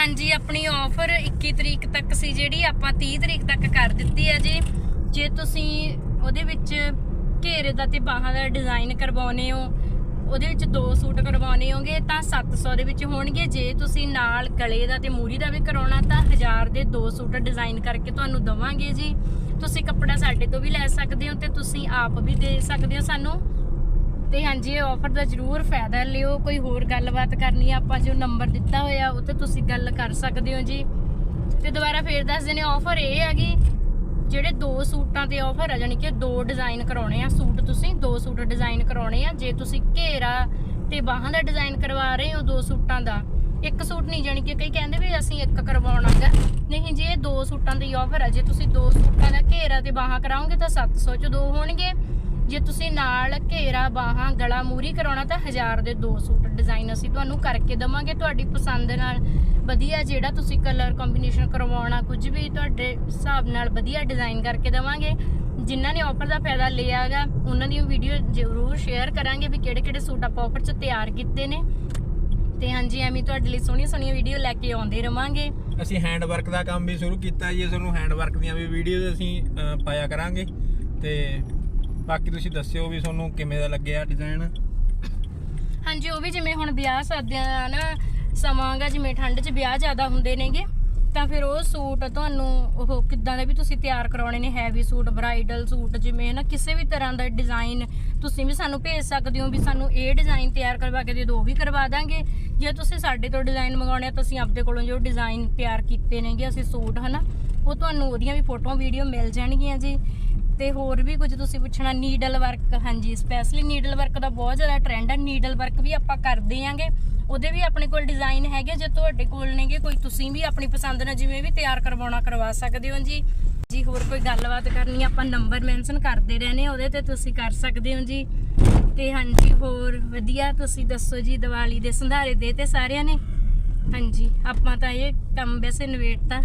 ਹਾਂਜੀ, ਆਪਣੀ ਆਫਰ 21 ਤਰੀਕ ਤੱਕ ਸੀ ਜਿਹੜੀ, ਆਪਾਂ 30 ਤਰੀਕ ਤੱਕ ਕਰ ਦਿੱਤੀ ਹੈ ਜੀ। ਜੇ ਤੁਸੀਂ ਉਹਦੇ ਵਿੱਚ ਘੇਰੇ ਦਾ ਤੇ ਬਾਹਾਂ ਦਾ ਡਿਜ਼ਾਈਨ ਕਰਵਾਉਨੇ ਹੋ, ਉਹਦੇ ਵਿੱਚ ਦੋ ਸੂਟ ਕਰਵਾਉਣੇ ਹੋਗੇ, ਤਾਂ 700 ਦੇ ਵਿੱਚ ਹੋਣਗੇ। ਜੇ ਤੁਸੀਂ ਨਾਲ ਗਲੇ ਦਾ ਤੇ ਮੂਰੀ ਦਾ ਵੀ ਕਰਾਉਣਾ, ਤਾਂ 1000 ਦੇ ਦੋ ਸੂਟ ਡਿਜ਼ਾਈਨ ਕਰਕੇ ਤੁਹਾਨੂੰ ਦਵਾਂਗੇ ਜੀ। ਤੁਸੀਂ ਕੱਪੜਾ ਸਾਡੇ ਤੋਂ ਵੀ ਲੈ ਸਕਦੇ ਹੋ ਤੇ ਤੁਸੀਂ ਆਪ ਵੀ ਦੇ ਸਕਦੇ ਹੋ ਸਾਨੂੰ। ਤੇ ਹਾਂਜੀ, ਇਹ ਆਫਰ ਦਾ ਜ਼ਰੂਰ ਫਾਇਦਾ ਲਿਓ, ਕੋਈ ਹੋਰ ਗੱਲਬਾਤ ਕਰਨੀ ਆਪਾਂ ਜੋ ਨੰਬਰ ਦਿੱਤਾ ਹੋਇਆ ਉਹ ਤੇ ਤੁਸੀਂ ਗੱਲ ਕਰ ਸਕਦੇ ਹੋ ਜੀ। ਤੇ ਦੁਬਾਰਾ ਫੇਰ ਦੱਸ ਦਿੰਦੇ ਆਫਰ ਇਹ ਹੈਗੀ ਜਿਹੜੇ ਦੋ ਸੂਟਾਂ ਤੇ ਆਫਰ ਆ ਜਾਨੀ ਕਿ ਦੋ ਡਿਜ਼ਾਈਨ ਕਰਾਉਣੇ ਆ ਸੂਟ ਤੁਸੀਂ, ਦੋ ਸੂਟ ਡਿਜ਼ਾਈਨ ਕਰਾਉਣੇ ਆ। ਜੇ ਤੁਸੀਂ ਘੇਰਾ ਤੇ ਬਾਹਾਂ ਦਾ ਡਿਜ਼ਾਈਨ ਕਰਵਾ ਰਹੇ ਹੋ ਦੋ ਸੂਟਾਂ ਦਾ, ਇੱਕ ਸੂਟ ਨਹੀਂ ਜਾਨੀ ਕਿ ਕਈ ਕਹਿੰਦੇ ਵੀ ਅਸੀਂ ਇੱਕ ਕਰਵਾਉਣਾਗਾ ਨਹੀਂ ਜੇ, ਇਹ ਦੋ ਸੂਟਾਂ ਦੀ ਆਫਰ ਆ। ਜੇ ਤੁਸੀਂ ਦੋ ਸੂਟਾਂ ਦਾ ਘੇਰਾ ਤੇ ਬਾਹਾਂ ਕਰਾਓਗੇ ਤਾਂ 700 ਚ ਦੋ ਹੋਣਗੇ। ਜੇ ਤੁਸੀਂ ਨਾਲ ਘੇਰਾ ਬਾਹਾਂ ਗਲਾ ਮੂਰੀ ਕਰਾਉਣਾ ਤਾਂ 1000 ਦੇ ਦੋ ਸੂਟ ਡਿਜ਼ਾਈਨ ਅਸੀਂ ਤੁਹਾਨੂੰ ਕਰਕੇ ਦਵਾਂਗੇ। ਤੁਹਾਡੀ ਪਸੰਦ ਨਾਲ ਵਧੀਆ ਜਿਹੜਾ ਤੁਸੀਂ ਕਲਰ ਕੰਬੀਨੇਸ਼ਨ ਕਰਵਾਉਣਾ ਕੁਝ ਵੀ ਤੁਹਾਡੇ ਹਿਸਾਬ ਨਾਲ ਵਧੀਆ ਡਿਜ਼ਾਈਨ ਕਰਕੇ ਦਵਾਂਗੇ। ਜਿਨ੍ਹਾਂ ਨੇ ਆਫਰ ਦਾ ਫਾਇਦਾ ਲਿਆਗਾ ਉਹਨਾਂ ਦੀ ਵੀਡੀਓ ਜ਼ਰੂਰ ਸ਼ੇਅਰ ਕਰਾਂਗੇ ਵੀ ਕਿਹੜੇ ਕਿਹੜੇ ਸੂਟ ਆਪਾਂ ਆਫਰ 'ਚ ਤਿਆਰ ਕੀਤੇ ਨੇ। ਤੇ ਹਾਂਜੀ ਐਵੇਂ ਤੁਹਾਡੇ ਲਈ ਸੋਹਣੀਆਂ ਸੋਹਣੀਆਂ ਵੀਡੀਓ ਲੈ ਕੇ ਆਉਂਦੇ ਰਵਾਂਗੇ। ਅਸੀਂ ਹੈਂਡ ਵਰਕ ਦਾ ਕੰਮ ਵੀ ਸ਼ੁਰੂ ਕੀਤਾ ਜੀ ਤੁਹਾਨੂੰ ਹੈਂਡ ਵਰਕ ਦੀਆਂ ਵੀ ਵੀਡੀਓਜ਼ ਅਸੀਂ ਅਹ, ਪਾਇਆ ਕਰਾਂਗੇ। ਤੇ ਬਾਕੀ ਤੁਸੀਂ ਦੱਸਿਓ ਵੀ ਤੁਹਾਨੂੰ ਕਿਵੇਂ ਦਾ ਲੱਗਿਆ ਡਿਜ਼ਾਈਨ ਹਾਂਜੀ, ਉਹ ਵੀ ਜਿਵੇਂ ਹੁਣ ਵਿਆਹ ਸ਼ਾਦੀਆਂ ਨਾ ਸਮਾਂਗਾ ਜਿਵੇਂ ਠੰਡ 'ਚ ਵਿਆਹ ਜ਼ਿਆਦਾ ਹੁੰਦੇ ਨੇਗੇ, ਤਾਂ ਫਿਰ ਉਹ ਸੂਟ ਤੁਹਾਨੂੰ ਉਹ ਕਿੱਦਾਂ ਦੇ ਵੀ ਤੁਸੀਂ ਤਿਆਰ ਕਰਾਉਣੇ ਨੇ ਹੈਵੀ ਸੂਟ ਬ੍ਰਾਈਡਲ ਸੂਟ, ਜਿਵੇਂ ਨਾ ਕਿਸੇ ਵੀ ਤਰ੍ਹਾਂ ਦਾ ਡਿਜ਼ਾਈਨ ਤੁਸੀਂ ਵੀ ਸਾਨੂੰ ਭੇਜ ਸਕਦੇ ਹੋ ਵੀ ਸਾਨੂੰ ਇਹ ਡਿਜ਼ਾਈਨ ਤਿਆਰ ਕਰਵਾ ਕੇ ਦੇ ਦਿਓ ਵੀ ਕਰਵਾ ਦਾਂਗੇ। ਜੇ ਤੁਸੀਂ ਸਾਡੇ ਤੋਂ ਡਿਜ਼ਾਈਨ ਮੰਗਾਉਣੇ ਆ, ਤਾਂ ਆਪਦੇ ਕੋਲੋਂ ਜੋ ਡਿਜ਼ਾਈਨ ਤਿਆਰ ਕੀਤੇ ਨੇਗੇ ਅਸੀਂ ਸੂਟ, ਹਨਾ, ਉਹ ਤੁਹਾਨੂੰ ਉਹਦੀਆਂ ਵੀ ਫੋਟੋਆਂ ਵੀਡੀਓ ਮਿਲ ਜਾਣਗੀਆਂ ਜੀ। ਤੇ ਹੋਰ ਵੀ ਕੁਝ ਤੁਸੀਂ ਪੁੱਛਣਾ ਨੀਡਲ ਵਰਕ ਹਾਂਜੀ ਸਪੈਸ਼ਲੀ ਨੀਡਲ ਵਰਕ ਦਾ ਬਹੁਤ ਜ਼ਿਆਦਾ ਟ੍ਰੈਂਡ ਹੈ ਨੀਡਲ ਵਰਕ ਵੀ ਆਪਾਂ ਕਰਦੇ ਆਂਗੇ। ਉਹਦੇ ਵੀ ਆਪਣੇ ਕੋਲ ਡਿਜ਼ਾਈਨ ਹੈਗੇ, ਜੇ ਤੁਹਾਡੇ ਕੋਲ ਨੇਗੇ, ਕੋਈ ਤੁਸੀਂ ਵੀ ਆਪਣੀ ਪਸੰਦ ਨਾਲ ਜਿਵੇਂ ਵੀ ਤਿਆਰ ਕਰਵਾਉਣਾ ਕਰਵਾ ਸਕਦੇ ਹੋ ਜੀ। ਜੀ, ਹੋਰ ਕੋਈ ਗੱਲਬਾਤ ਕਰਨੀ ਆਪਾਂ ਨੰਬਰ ਮੈਂਸ਼ਨ ਕਰਦੇ ਰਹਿੰਦੇ ਉਹਦੇ ਤੇ ਤੁਸੀਂ ਕਰ ਸਕਦੇ ਹੋ ਜੀ। ਤੇ ਹਾਂਜੀ, ਹੋਰ ਵਧੀਆ, ਤੁਸੀਂ ਦੱਸੋ ਜੀ, ਦੀਵਾਲੀ ਦੇ ਸੰਧਾਰੇ ਦੇ ਤੇ ਸਾਰਿਆਂ ਨੇ? ਹਾਂਜੀ, ਆਪਾਂ ਤਾਂ ਇਹ ਕੰਮ ਵੈਸੇ ਨਵੇੜਤਾ